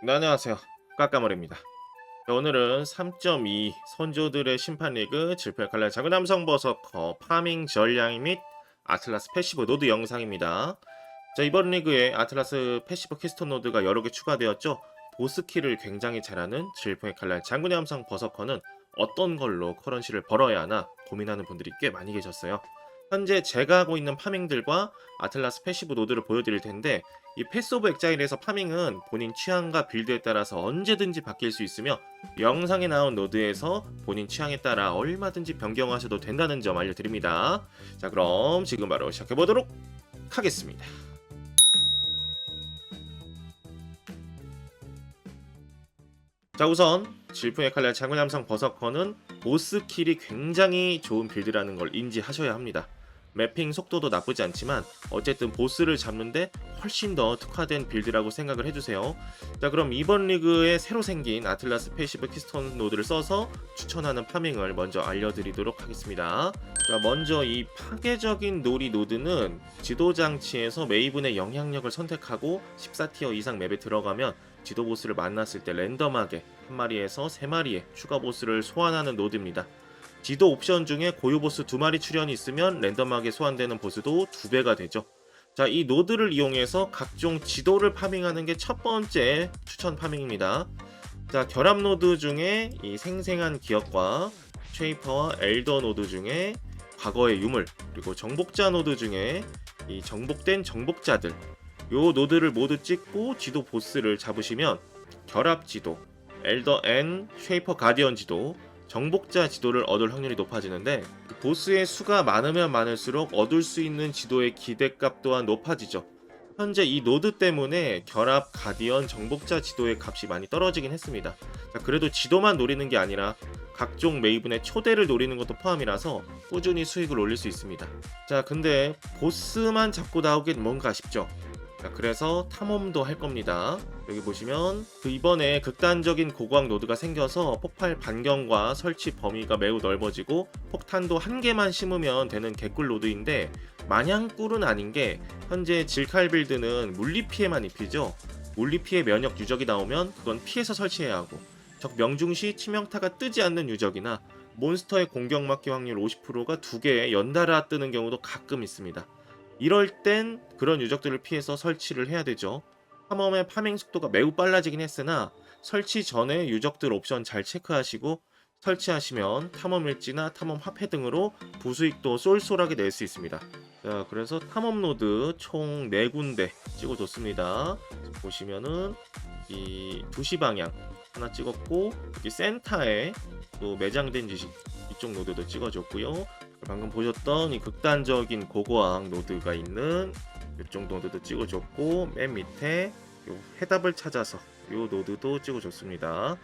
네, 안녕하세요. 까까머리입니다. 자, 오늘은 3.2 선조들의 심판 리그 질풍의 칼날 작은 남성 버서커 파밍 전략 및 아틀라스 패시브 노드 영상입니다. 자, 이번 리그에 아틀라스 패시브 키스톤 노드가 여러 개 추가되었죠. 보스키를 굉장히 잘하는 질풍의 칼날 장군의 함성 버서커는 어떤 걸로 커런시를 벌어야 하나 고민하는 분들이 꽤 많이 계셨어요. 현재 제가 하고 있는 파밍들과 아틀라스 패시브 노드를 보여드릴 텐데 이 패스 오브 엑자일에서 파밍은 본인 취향과 빌드에 따라서 언제든지 바뀔 수 있으며 영상에 나온 노드에서 본인 취향에 따라 얼마든지 변경하셔도 된다는 점 알려드립니다. 자 그럼 지금 바로 시작해보도록 하겠습니다. 자 우선 질풍의 칼날 장군 함성 버서커는 보스 킬이 굉장히 좋은 빌드라는 걸 인지하셔야 합니다. 매핑 속도도 나쁘지 않지만 어쨌든 보스를 잡는데 훨씬 더 특화된 빌드라고 생각을 해주세요. 자 그럼 이번 리그에 새로 생긴 아틀라스 패시브 키스톤 노드를 써서 추천하는 파밍을 먼저 알려드리도록 하겠습니다. 자 먼저 이 파괴적인 놀이 노드는 지도 장치에서 메이븐의 영향력을 선택하고 14티어 이상 맵에 들어가면 지도 보스를 만났을 때 랜덤하게 한 마리에서 세 마리의 추가 보스를 소환하는 노드입니다. 지도 옵션 중에 고유 보스 두 마리 출연이 있으면 랜덤하게 소환되는 보스도 두 배가 되죠. 자, 이 노드를 이용해서 각종 지도를 파밍하는 게 첫 번째 추천 파밍입니다. 자, 결합 노드 중에 이 생생한 기억과 쉐이퍼와 엘더 노드 중에 과거의 유물, 그리고 정복자 노드 중에 이 정복된 정복자들, 요 노드를 모두 찍고 지도 보스를 잡으시면 결합 지도, 엘더 N, 쉐이퍼 가디언 지도, 정복자 지도를 얻을 확률이 높아지는데 그 보스의 수가 많으면 많을수록 얻을 수 있는 지도의 기대값 또한 높아지죠. 현재 이 노드 때문에 결합 가디언 정복자 지도의 값이 많이 떨어지긴 했습니다. 자, 그래도 지도만 노리는 게 아니라 각종 메이븐의 초대를 노리는 것도 포함이라서 꾸준히 수익을 올릴 수 있습니다. 자, 근데 보스만 잡고 나오긴 뭔가 아쉽죠. 자, 그래서 탐험도 할 겁니다. 여기 보시면 그 이번에 극단적인 고고학 노드가 생겨서 폭발 반경과 설치 범위가 매우 넓어지고 폭탄도 한 개만 심으면 되는 개꿀 노드인데 마냥 꿀은 아닌 게 현재 질칼 빌드는 물리 피해만 입히죠. 물리 피해 면역 유적이 나오면 그건 피해서 설치해야 하고 적 명중 시 치명타가 뜨지 않는 유적이나 몬스터의 공격 막기 확률 50%가 두 개 연달아 뜨는 경우도 가끔 있습니다. 이럴 땐 그런 유적들을 피해서 설치를 해야 되죠. 탐험의 파밍 속도가 매우 빨라지긴 했으나 설치 전에 유적들 옵션 잘 체크하시고 설치하시면 탐험 일지나 탐험 화폐 등으로 부수익도 쏠쏠하게 낼 수 있습니다. 자, 그래서 탐험 노드 총 4군데 찍어줬습니다. 보시면은 이 2시 방향 하나 찍었고 여기 센터에 또 매장된 지식 이쪽 노드도 찍어줬고요. 방금 보셨던 이 극단적인 고고항 노드가 있는 이쪽 노드도 찍어줬고 맨 밑에 요 해답을 찾아서 요 노드도 찍어줬습니다.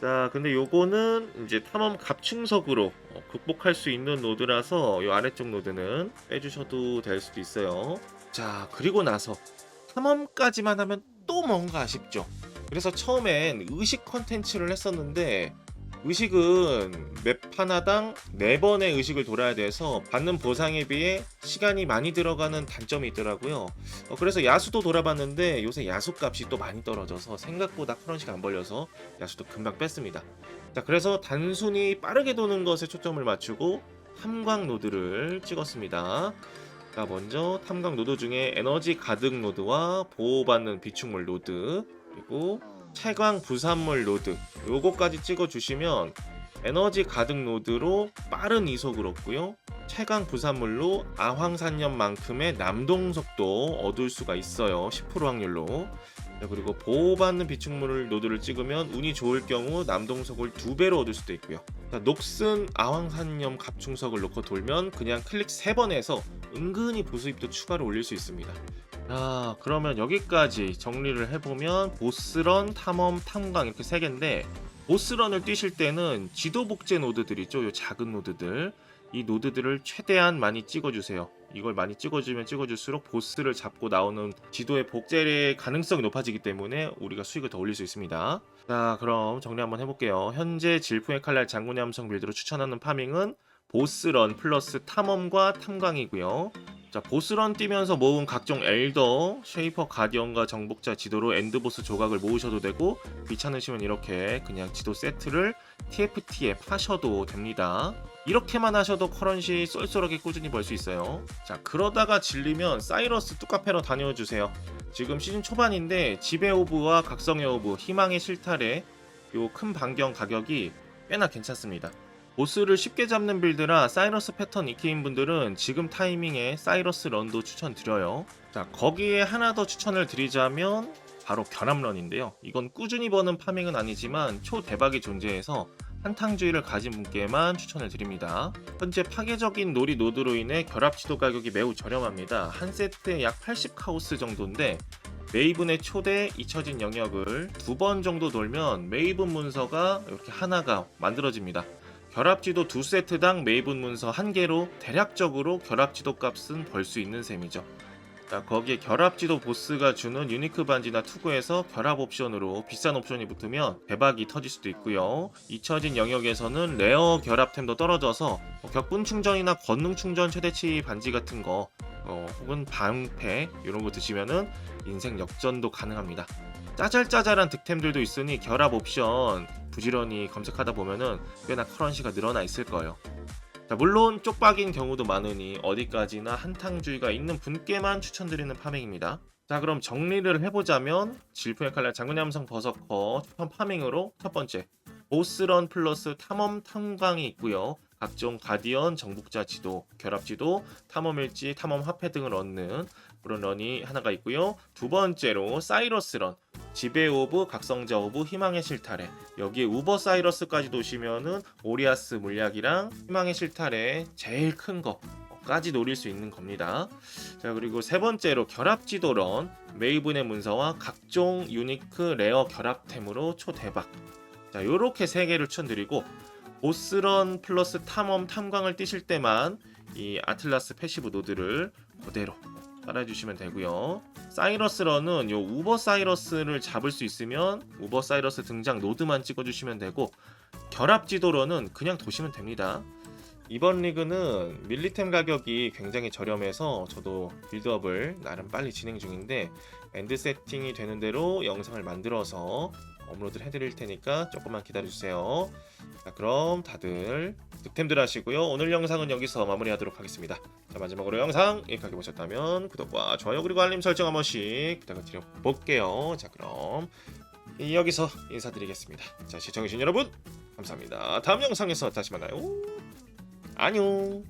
자, 근데 요거는 이제 탐험 갑충석으로 어, 극복할 수 있는 노드라서 요 아래쪽 노드는 빼주셔도 될 수도 있어요. 자, 그리고 나서 탐험까지만 하면 또 뭔가 아쉽죠. 그래서 처음엔 의식 컨텐츠를 했었는데 의식은 맵 하나당 4번의 의식을 돌아야 돼서 받는 보상에 비해 시간이 많이 들어가는 단점이 있더라고요. 어, 그래서 야수도 돌아봤는데 요새 야수 값이 또 많이 떨어져서 생각보다 커런시가 안 벌려서 야수도 금방 뺐습니다. 자, 그래서 단순히 빠르게 도는 것에 초점을 맞추고 탐광 노드를 찍었습니다. 자, 먼저 탐광 노드 중에 에너지 가득 노드와 보호받는 비축물 노드 그리고 채광 부산물 노드 요거까지 찍어주시면 에너지 가득 노드로 빠른 이속을 얻고요 채광 부산물로 아황산염만큼의 남동 속도 얻을 수가 있어요 10% 확률로 네, 그리고 보호받는 비축물 노드를 찍으면 운이 좋을 경우 남동석을 두 배로 얻을 수도 있고요. 자, 녹슨 아황산염 갑충석을 놓고 돌면 그냥 클릭 3번 해서 은근히 부수입도 추가로 올릴 수 있습니다. 자, 그러면 여기까지 정리를 해보면 보스런, 탐험, 탐광 이렇게 세 개인데 보스런을 뛰실 때는 지도 복제 노드들 있죠, 요 작은 노드들 이 노드들을 최대한 많이 찍어주세요. 이걸 많이 찍어주면 찍어줄수록 보스를 잡고 나오는 지도의 복제의 가능성이 높아지기 때문에 우리가 수익을 더 올릴 수 있습니다. 자, 그럼 정리 한번 해볼게요. 현재 질풍의 칼날 장군의 함성 빌드로 추천하는 파밍은 보스런 플러스 탐험과 탐광이고요. 자 보스런 뛰면서 모은 각종 엘더, 쉐이퍼 가디언과 정복자 지도로 엔드보스 조각을 모으셔도 되고 귀찮으시면 이렇게 그냥 지도 세트를 TFT에 파셔도 됩니다. 이렇게만 하셔도 커런시 쏠쏠하게 꾸준히 벌 수 있어요. 자 그러다가 질리면 사이러스 뚜카페로 다녀주세요. 지금 시즌 초반인데 지배 오브와 각성의 오브, 희망의 실타래 요 큰 반경 가격이 꽤나 괜찮습니다. 보스를 쉽게 잡는 빌드라 사이러스 패턴 익히인 분들은 지금 타이밍에 사이러스 런도 추천드려요. 자, 거기에 하나 더 추천을 드리자면 바로 결합런인데요. 이건 꾸준히 버는 파밍은 아니지만 초대박이 존재해서 한탕주의를 가진 분께만 추천을 드립니다. 현재 파괴적인 놀이 노드로 인해 결합 지도 가격이 매우 저렴합니다. 한 세트에 약 80카우스 정도인데 메이븐의 초대 잊혀진 영역을 두 번 정도 돌면 메이븐 문서가 이렇게 하나가 만들어집니다. 결합지도 두 세트당 메이븐 문서 한 개로 대략적으로 결합지도 값은 벌 수 있는 셈이죠. 자, 거기에 결합지도 보스가 주는 유니크 반지나 투구에서 결합 옵션으로 비싼 옵션이 붙으면 대박이 터질 수도 있고요. 잊혀진 영역에서는 레어 결합템도 떨어져서 뭐 격분 충전이나 권능 충전 최대치 반지 같은 거 어, 혹은 방패 이런 거 드시면은 인생 역전도 가능합니다. 짜잘짜잘한 득템들도 있으니 결합 옵션 부지런히 검색하다 보면은 꽤나 커런시가 늘어나 있을 거예요. 자, 물론 쪽박인 경우도 많으니 어디까지나 한탕주의가 있는 분께만 추천드리는 파밍입니다. 자 그럼 정리를 해보자면 질풍의 칼날 장군ям성 버서커 초판 파밍으로 첫 번째 보스런 플러스 탐험 탐광이 있고요. 각종 가디언, 정복자 지도, 결합 지도, 탐험 일지, 탐험 화폐 등을 얻는 그런 런이 하나가 있고요. 두 번째로 사이러스 런, 지배 오브, 각성자 오브, 희망의 실타래. 여기에 우버 사이러스까지 도시면은 오리아스 물약이랑 희망의 실타래 제일 큰 거 까지 노릴 수 있는 겁니다. 자 그리고 세 번째로 결합 지도런, 메이븐의 문서와 각종 유니크 레어 결합템으로 초대박. 자 요렇게 세 개를 추천드리고 보스런 플러스 탐험 탐광을 뛰실 때만 이 아틀라스 패시브 노드를 그대로 따라해주시면 되고요. 사이러스런은 요 우버 사이러스를 잡을 수 있으면 우버 사이러스 등장 노드만 찍어주시면 되고 결합 지도런은 그냥 도시면 됩니다. 이번 리그는 밀리템 가격이 굉장히 저렴해서 저도 빌드업을 나름 빨리 진행 중인데 엔드 세팅이 되는 대로 영상을 만들어서 업로드를 해드릴 테니까 조금만 기다려주세요. 자 그럼 다들 득템들 하시고요. 오늘 영상은 여기서 마무리하도록 하겠습니다. 자 마지막으로 영상 유익하게 보셨다면 구독과 좋아요 그리고 알림 설정 한 번씩 부탁을 드려볼게요. 자 그럼 여기서 인사드리겠습니다. 자 시청해주신 여러분 감사합니다. 다음 영상에서 다시 만나요. 안녕